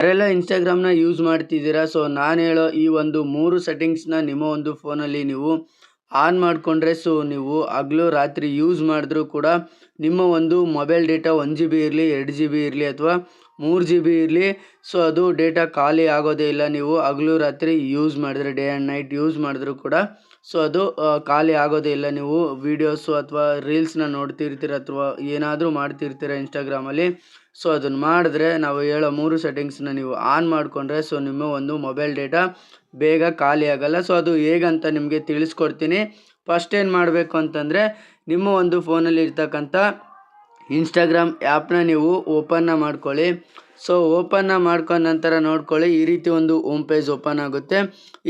ಯಾರೆಲ್ಲ ಇನ್ಸ್ಟಾಗ್ರಾಮ್ನ ಯೂಸ್ ಮಾಡ್ತಿದ್ದೀರಾ? ಸೊ ನಾನು ಹೇಳೋ ಈ ಒಂದು ಮೂರು ಸೆಟ್ಟಿಂಗ್ಸ್ನ ನಿಮ್ಮ ಒಂದು ಫೋನಲ್ಲಿ ನೀವು ಆನ್ ಮಾಡಿಕೊಂಡ್ರೆ ಸೊ ನೀವು ಹಗಲು ರಾತ್ರಿ ಯೂಸ್ ಮಾಡಿದ್ರೂ ಕೂಡ ನಿಮ್ಮ ಒಂದು mobile data one G B ಇರಲಿ, ಎರಡು ಜಿ ಬಿ ಇರಲಿ ಅಥವಾ ಮೂರು ಜಿ ಬಿ ಇರಲಿ. ಸೊ ಅದು ಡೇಟಾ ಖಾಲಿ ಆಗೋದೇ ಇಲ್ಲ. ನೀವು ಹಗಲು ರಾತ್ರಿ ಯೂಸ್ ಮಾಡಿದ್ರೆ ಡೇ ಆ್ಯಂಡ್ ನೈಟ್ ಯೂಸ್ ಮಾಡಿದ್ರೂ ಕೂಡ ಸೊ ಅದು ಖಾಲಿ ಆಗೋದೇ ಇಲ್ಲ. ನೀವು ವೀಡಿಯೋಸು ಅಥವಾ ರೀಲ್ಸ್ನ ನೋಡ್ತಿರ್ತೀರ ಅಥವಾ ಏನಾದರೂ ಮಾಡ್ತಿರ್ತೀರ ಇನ್ಸ್ಟಾಗ್ರಾಮಲ್ಲಿ ಸೊ ಅದನ್ನು ಮಾಡಿದ್ರೆ ನಾವು ಹೇಳೋ ಮೂರು ಸೆಟ್ಟಿಂಗ್ಸ್ನ ನೀವು ಆನ್ ಮಾಡಿಕೊಂಡ್ರೆ ಸೊ ನಿಮ್ಮ ಒಂದು ಮೊಬೈಲ್ ಡೇಟಾ ಬೇಗ ಖಾಲಿ ಆಗೋಲ್ಲ. ಸೊ ಅದು ಹೇಗಂತ ನಿಮಗೆ ತಿಳಿಸ್ಕೊಡ್ತೀನಿ. ಫಸ್ಟ್ ಏನು ಮಾಡಬೇಕು ಅಂತಂದರೆ, ನಿಮ್ಮ ಒಂದು ಫೋನಲ್ಲಿ ಇರ್ತಕ್ಕಂಥ ಇನ್ಸ್ಟಾಗ್ರಾಮ್ ಆ್ಯಪ್ನ ನೀವು ಓಪನ್ನ ಮಾಡ್ಕೊಳ್ಳಿ. ಸೊ ಓಪನ್ನ ಮಾಡ್ಕೊಂಡ ನಂತರ ನೋಡ್ಕೊಳ್ಳಿ. ಈ ರೀತಿ ಒಂದು ಹೋಮ್ ಪೇಜ್ ಓಪನ್ ಆಗುತ್ತೆ.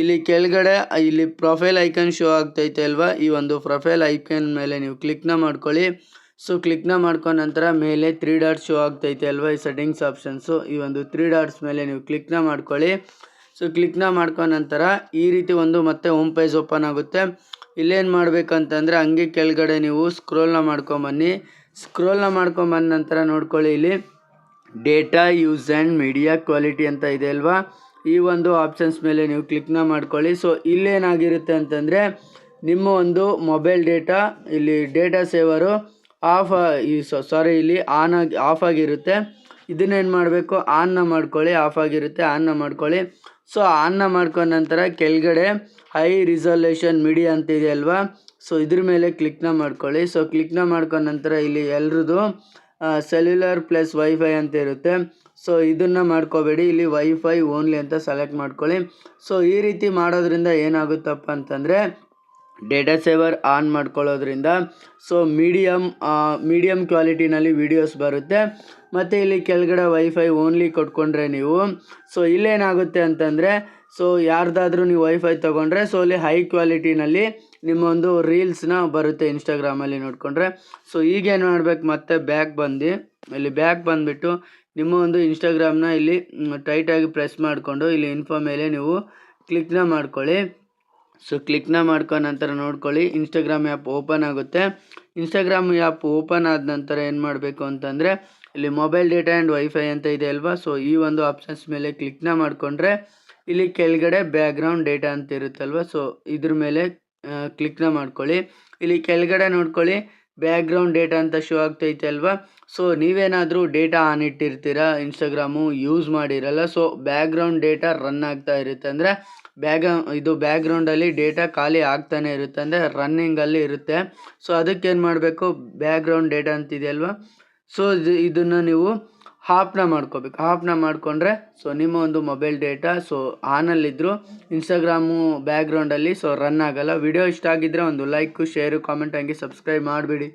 ಇಲ್ಲಿ ಕೆಳಗಡೆ, ಇಲ್ಲಿ ಪ್ರೊಫೈಲ್ ಐಕನ್ ಶೋ ಆಗ್ತೈತೆ ಅಲ್ವಾ? ಈ ಒಂದು ಪ್ರೊಫೈಲ್ ಐಕನ್ ಮೇಲೆ ನೀವು ಕ್ಲಿಕ್ನ ಮಾಡ್ಕೊಳ್ಳಿ. ಸೊ ಕ್ಲಿಕ್ನ ಮಾಡ್ಕೊಂಡ ನಂತರ ಮೇಲೆ ತ್ರೀ ಡಾಟ್ಸ್ ಶೋ ಆಗ್ತೈತೆ ಅಲ್ವಾ? ಈ ಸೆಟ್ಟಿಂಗ್ಸ್ ಆಪ್ಷನ್ಸು ಈ ಒಂದು ತ್ರೀ ಡಾಟ್ಸ್ ಮೇಲೆ ನೀವು ಕ್ಲಿಕ್ನ ಮಾಡ್ಕೊಳ್ಳಿ. ಸೊ ಕ್ಲಿಕ್ನ ಮಾಡ್ಕೊಂಡ ನಂತರ ಈ ರೀತಿ ಒಂದು ಮತ್ತೆ ಹೋಮ್ ಪೇಜ್ ಓಪನ್ ಆಗುತ್ತೆ. ಇಲ್ಲೇನು ಮಾಡಬೇಕಂತಂದರೆ ಹಂಗೆ ಕೆಳಗಡೆ ನೀವು ಸ್ಕ್ರೋಲ್ನ ಮಾಡ್ಕೊಂಬನ್ನಿ ಸ್ಕ್ರೋಲ್ನ ಮಾಡ್ಕೊಂಬಂದ ನಂತರ ನೋಡ್ಕೊಳ್ಳಿ ಇಲ್ಲಿ. Data use and media quality ಅಂತ ಇದೆ ಅಲ್ವಾ? ಈ ಒಂದು ಆಪ್ಷನ್ಸ್ ಮೇಲೆ ನೀವು ಕ್ಲಿಕ್ನ ಮಾಡ್ಕೊಳ್ಳಿ. ಸೊ ಇಲ್ಲೇನಾಗಿರುತ್ತೆ ಅಂತಂದರೆ, ನಿಮ್ಮ ಒಂದು ಮೊಬೈಲ್ ಡೇಟಾ ಇಲ್ಲಿ ಡೇಟಾ ಸೇವರು ಆಫ್ ಈ ಸಾರಿ ಇಲ್ಲಿ ಆನ್ ಆಗಿ ಆಫ್ ಆಗಿರುತ್ತೆ. ಇದನ್ನೇನು ಮಾಡಬೇಕು? ಆನ್ನ ಮಾಡ್ಕೊಳ್ಳಿ ಆಫ್ ಆಗಿರುತ್ತೆ. ಆನ್ನ ಮಾಡ್ಕೊಳ್ಳಿ. ಸೊ ಆನ್ನ ಮಾಡ್ಕೊಂಡ ನಂತರ ಕೆಳಗಡೆ ಹೈ ರಿಸಲ್ಯೂಷನ್ ಮೀಡಿಯಾ ಅಂತ ಇದೆ ಅಲ್ವಾ? ಸೊ ಇದ್ರ ಮೇಲೆ ಕ್ಲಿಕ್ನ ಮಾಡ್ಕೊಳ್ಳಿ. ಸೊ ಕ್ಲಿಕ್ನ ಮಾಡ್ಕೊಂಡ ನಂತರ ಇಲ್ಲಿ ಎಲ್ರದ್ದು ಸೆಲ್ಯುಲರ್ ಪ್ಲಸ್ ವೈಫೈ ಅಂತ ಇರುತ್ತೆ. ಸೊ ಇದನ್ನು ಮಾಡ್ಕೋಬೇಡಿ. ಇಲ್ಲಿ ವೈಫೈ ಓನ್ಲಿ ಅಂತ ಸೆಲೆಕ್ಟ್ ಮಾಡ್ಕೊಳ್ಳಿ. ಸೊ ಈ ರೀತಿ ಮಾಡೋದ್ರಿಂದ ಏನಾಗುತ್ತಪ್ಪ ಅಂತಂದರೆ ಡೇಟಾ ಸೇವರ್ ಆನ್ ಮಾಡ್ಕೊಳ್ಳೋದ್ರಿಂದ ಸೊ ಮೀಡಿಯಮ್ ಮೀಡಿಯಮ್ ಕ್ವಾಲಿಟಿನಲ್ಲಿ ವೀಡಿಯೋಸ್ ಬರುತ್ತೆ. ಮತ್ತು ಇಲ್ಲಿ ಕೆಳಗಡೆ ವೈಫೈ ಓನ್ಲಿ ಕೊಟ್ಕೊಂಡ್ರೆ ನೀವು. ಸೊ ಇಲ್ಲೇನಾಗುತ್ತೆ ಅಂತಂದರೆ ಸೊ ಯಾರ್ದಾದ್ರೂ ನೀವು ವೈಫೈ ತೊಗೊಂಡ್ರೆ ಸೊ ಅಲ್ಲಿ ಹೈ ಕ್ವಾಲಿಟಿನಲ್ಲಿ ನಿಮ್ಮೊಂದು ರೀಲ್ಸ್ನ ಬರುತ್ತೆ ಇನ್ಸ್ಟಾಗ್ರಾಮಲ್ಲಿ ನೋಡಿಕೊಂಡ್ರೆ. ಸೊ ಈಗೇನು ಮಾಡ್ಬೇಕು ಮತ್ತೆ ಬ್ಯಾಕ್ ಬಂದು, ಇಲ್ಲಿ ಬ್ಯಾಕ್ ಬಂದುಬಿಟ್ಟು ನಿಮ್ಮ ಒಂದು ಇನ್ಸ್ಟಾಗ್ರಾಮ್ನ ಇಲ್ಲಿ ಟೈಟಾಗಿ ಪ್ರೆಸ್ ಮಾಡಿಕೊಂಡು ಇಲ್ಲಿ ಇನ್ಫೋ ಮೇಲೆ ನೀವು ಕ್ಲಿಕ್ನ ಮಾಡ್ಕೊಳ್ಳಿ. ಸೊ ಕ್ಲಿಕ್ನ ಮಾಡ್ಕೊಂಡ ನಂತರ ನೋಡ್ಕೊಳ್ಳಿ. ಇನ್ಸ್ಟಾಗ್ರಾಮ್ ಆ್ಯಪ್ ಓಪನ್ ಆಗುತ್ತೆ. ಇನ್ಸ್ಟಾಗ್ರಾಮ್ ಆ್ಯಪ್ ಓಪನ್ ಆದ ನಂತರ ಏನು ಮಾಡಬೇಕು ಅಂತಂದರೆ, ಇಲ್ಲಿ ಮೊಬೈಲ್ ಡೇಟಾ ಆ್ಯಂಡ್ ವೈಫೈ ಅಂತ ಇದೆ ಅಲ್ವಾ? ಸೊ ಈ ಒಂದು ಆಪ್ಷನ್ಸ್ ಮೇಲೆ ಕ್ಲಿಕ್ನ ಮಾಡಿಕೊಂಡ್ರೆ, ಇಲ್ಲಿ ಕೆಳಗಡೆ ಬ್ಯಾಕ್ಗ್ರೌಂಡ್ ಡೇಟಾ ಅಂತ ಇರುತ್ತಲ್ವ? ಸೊ ಇದ್ರ ಮೇಲೆ ಕ್ಲಿಕ್ನ ಮಾಡ್ಕೊಳ್ಳಿ. ಇಲ್ಲಿ ಕೆಳಗಡೆ ನೋಡ್ಕೊಳ್ಳಿ. ಬ್ಯಾಕ್ಗ್ರೌಂಡ್ ಡೇಟಾ ಅಂತ ಶೋ ಆಗ್ತೈತೆ ಅಲ್ವಾ? ಸೊ ನೀವೇನಾದರೂ ಡೇಟಾ ಆನ್ ಇಟ್ಟಿರ್ತೀರಾ? ಇನ್ಸ್ಟಾಗ್ರಾಮು ಯೂಸ್ ಮಾಡಿರಲ್ಲ. ಸೊ ಬ್ಯಾಕ್ಗ್ರೌಂಡ್ ಡೇಟಾ ರನ್ ಆಗ್ತಾ ಇರುತ್ತೆ. ಅಂದರೆ ಬ್ಯಾಗ, ಇದು ಬ್ಯಾಕ್ಗ್ರೌಂಡಲ್ಲಿ ಡೇಟಾ ಖಾಲಿ ಆಗ್ತಾನೆ ಇರುತ್ತೆ. ಅಂದರೆ ರನ್ನಿಂಗಲ್ಲಿ ಇರುತ್ತೆ. ಸೊ ಅದಕ್ಕೇನು ಮಾಡಬೇಕು? ಬ್ಯಾಕ್ಗ್ರೌಂಡ್ ಡೇಟಾ ಅಂತಿದೆಯಲ್ವಾ ಸೊ ಇದು, ಇದನ್ನು ನೀವು ಹಾಫ್ನ ಮಾಡ್ಕೋಬೇಕು. ಹಾಫ್ನ ಮಾಡಿಕೊಂಡ್ರೆ ಸೊ ನಿಮ್ಮ ಒಂದು ಮೊಬೈಲ್ ಡೇಟಾ ಸೊ ಆನಲ್ಲಿದ್ದರೂ ಇನ್ಸ್ಟಾಗ್ರಾಮು ಬ್ಯಾಕ್ಗ್ರೌಂಡಲ್ಲಿ ಸೊ ರನ್ ಆಗೋಲ್ಲ. ವಿಡಿಯೋ ಇಷ್ಟ ಆಗಿದ್ದರೆ ಒಂದು ಲೈಕು, ಶೇರು, ಕಾಮೆಂಟ್ ಹಂಗೆ ಸಬ್ಸ್ಕ್ರೈಬ್ ಮಾಡಿಬಿಡಿ.